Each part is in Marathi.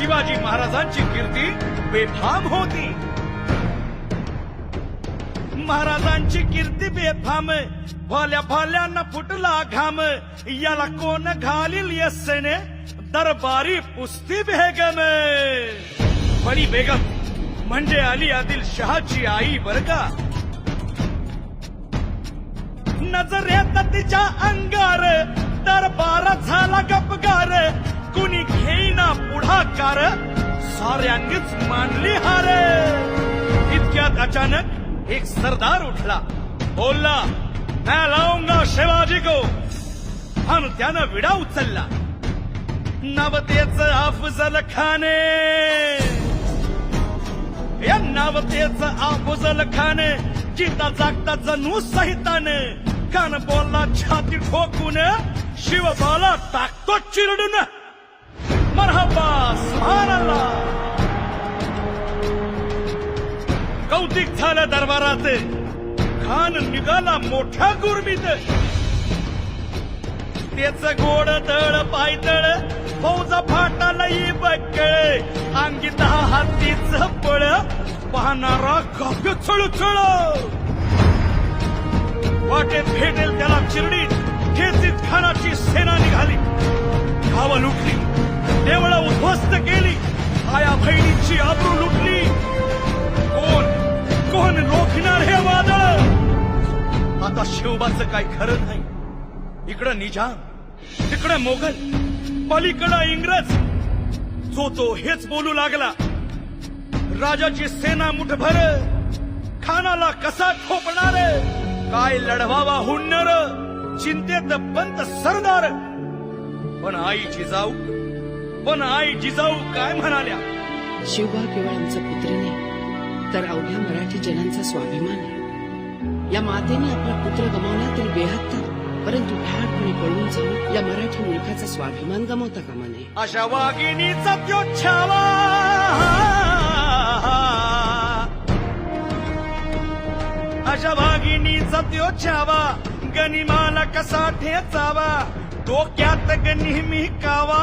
शिवाजी महाराजांची कीर्ती बेफाम होती. महाराजांची कीर्ती बेफाम भाल्या भाल्यांना फुटला घाम. याला कोण घालील यसने? दरबारी पुस्ती बेगम. बळी बेगम म्हणजे अली आदिल शहाची आई बर का? नजरेत तिच्या अंगार दरबार झाला गपगार कुणी घेईना पुढाकार? साऱ्यांनीच मांडली हार. इतक्यात अचानक एक सरदार उठला. बोलला मैं लावूंगा शिवाजी को आणि त्यानं विडा उचलला. नवतेच अफजल खाने. या नावतेच अफजल खाने जिता जागता जणू सहिताने. कान बोलला छाती ठोकून शिवबाला टाकतो चिरडून. सुभानअल्लाह कौतिक झालं दरबाराचे. खान निघाला मोठ्या गुरमीत. त्याच गोड तळ पायतळ फौजा फाटाला बक्कळ. अंगी दहा हातीच पळ पाहणारा काव्य छळ वाटेत भेटेल त्याला चिरडीत. ठेचीत खानाची सेना निघाली. धावा लुटली देवळा उद्ध्वस्त केली. आया बहिणीची आबरू लुटली. कोण? कोण रोखणार हे वादळ? आता शिवबाचं काय खरं नाही. इकडं निजाम तिकडे मोगल पलीकडं इंग्रज. जो तो हेच बोलू लागला. राजाची सेना मुठभर खानाला कसा ठोपणार काय लढवावा हुन्नर? चिंतेत पंत सरदार. पण आई जिजाऊ पण आई जिजाऊ काय म्हणाल्या? शिवबा केवळ आमचा पुत्र नाही तर अवघ्या मराठी जनांचा स्वाभिमान आहे. या मातेने आपला पुत्र गमावला तरी बेहत्तर परंतु ठारपणे पळून जाऊन या मराठी मुलखाचा स्वाभिमान गमावता कामा नये. अशा वाघिणीचा त्यो छावा! अशा वाघिणीचा त्यो छावा! गनिमाला कसा ठेचावा डोक्यात नेहमी कावा!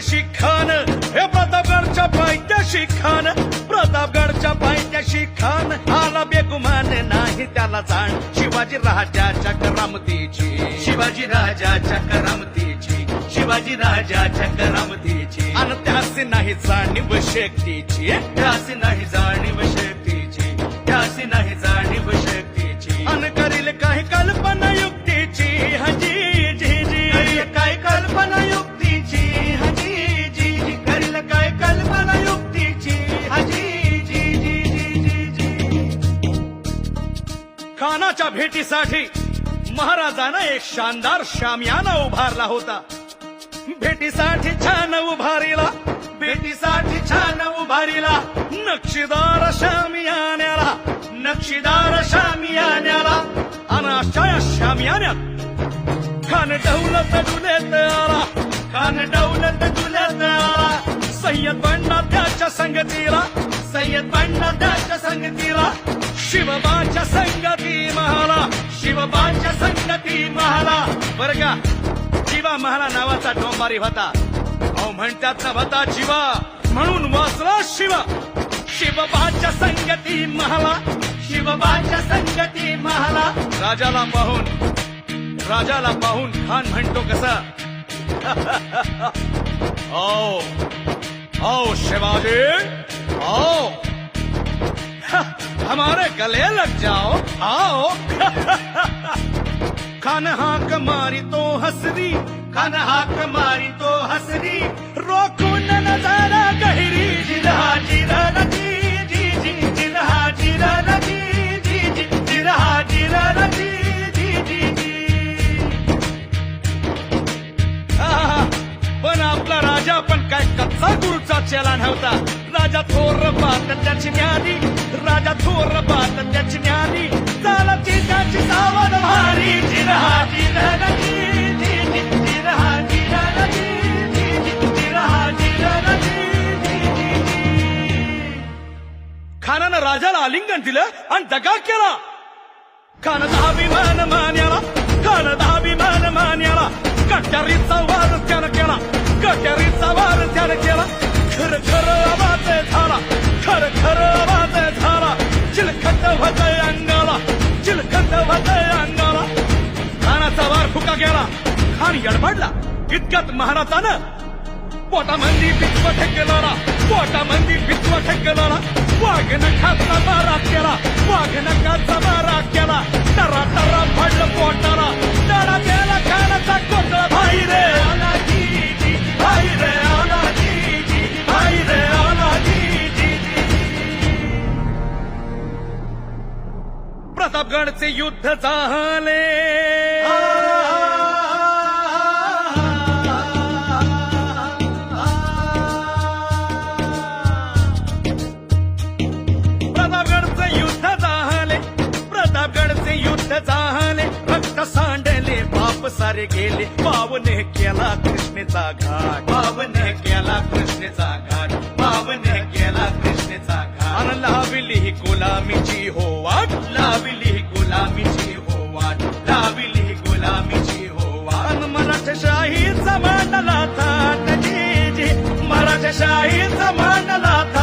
पायथ्याशी खान हे प्रतापगडच्या पायथ्याशी खान प्रतापगडच्या पायथ्याशी खान आला बेगुमान नाही त्याला जाण. शिवाजी राजाच्या करामतीची शिवाजी राजाच्या करामतीची शिवाजी राजाच्या करामतीची आणि त्यासी नाही जाणीव शक्तीची. त्यासी नाही जाणीव शक्ती खानाच्या भेटीसाठी महाराजानं एक शानदार शामियाना उभारला होता. भेटीसाठी छान उभारीला भेटीसाठी छान उभारीला नक्षीदार शामियान्याला नक्षीदार शामियान्याला अनाशाया शामियान्यात. खान डौलत डुलेत आला खान डौलत डुलेत आला सय्यद बंडा त्याच्या संगतीला सय्यद बंडा त्याच्या संगतीला शिवबाच्या संगती महाला शिवबाच्या संगती महाला. बर का? जीवा महाला नावाचा डोंबारी होता अहो म्हणतात ना होता जीवा म्हणून वाचला शिवा. शिवबाच्या संगती महाला शिवबाच्या संगती महाला. राजाला पाहून राजाला पाहून खान म्हणतो कसा. ओ ओ शिवाजी ओ हमारे गले लग जाओ आओ। खानहा हाक मारी तो हसरी खानहा हाक मारी तो हसरी रोकून नजारा गहरी जिरा जिरा जी जी जी जिरा जिरा जी जी जी जिरा जिरा जी जी जी आपला राजा पण नव्हता. राजा थोर बात त्याची ज्ञानी राजा थोर बात त्याची ज्ञानी चालची त्याची सावध भारी. जिरहा जिरही, जिरहा जिरही, जिरहा जिरही, खानानं राजाला आलिंगन दिलं आणि दगा केला. खान विमान मान्याला खान विमान मान्याला. कट्यारीचा वार त्यानं केला कट्यारीचा वार त्यानं केला. खर खर खान यडबडला इतक्यात महाराजानं पोटामंदी पित्व ठेकलेला पोटामंदी पित्व ठेकलेला वाघ नखाचा मारा केला. वाघ नखाचा मारा केला. टरा टरा पडलं पोटाला. टरा त्याला खानाचा कोटळ भाई रे भाई रे भाई रे प्रतापगडचे युद्ध झाले. सारे गेले. पावने केला कृष्णेचा घाट. पावने केला कृष्णेचा घाट. पावने केला कृष्णेचा घाट. अन लावली ही गुलामीची हो वाट. लावली ही गुलामीची हो वाट. लावली ही गुलामीची हो वाट. अन मराठशाहीचा मांडला थाट जी जी मराठशाहीचा मांडला थाट